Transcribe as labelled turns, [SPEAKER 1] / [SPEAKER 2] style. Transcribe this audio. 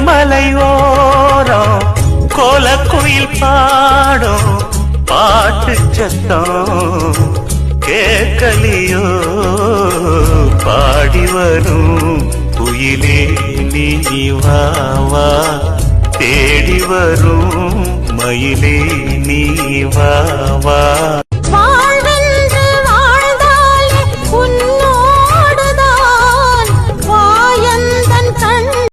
[SPEAKER 1] மலையோரம் கோலக்குயில் பாடும் பாட்டு சத்தம் கேட்கலியோ? பாடி வரும் குயிலே நீ வா தேடி வரும் மயிலே நீ வா.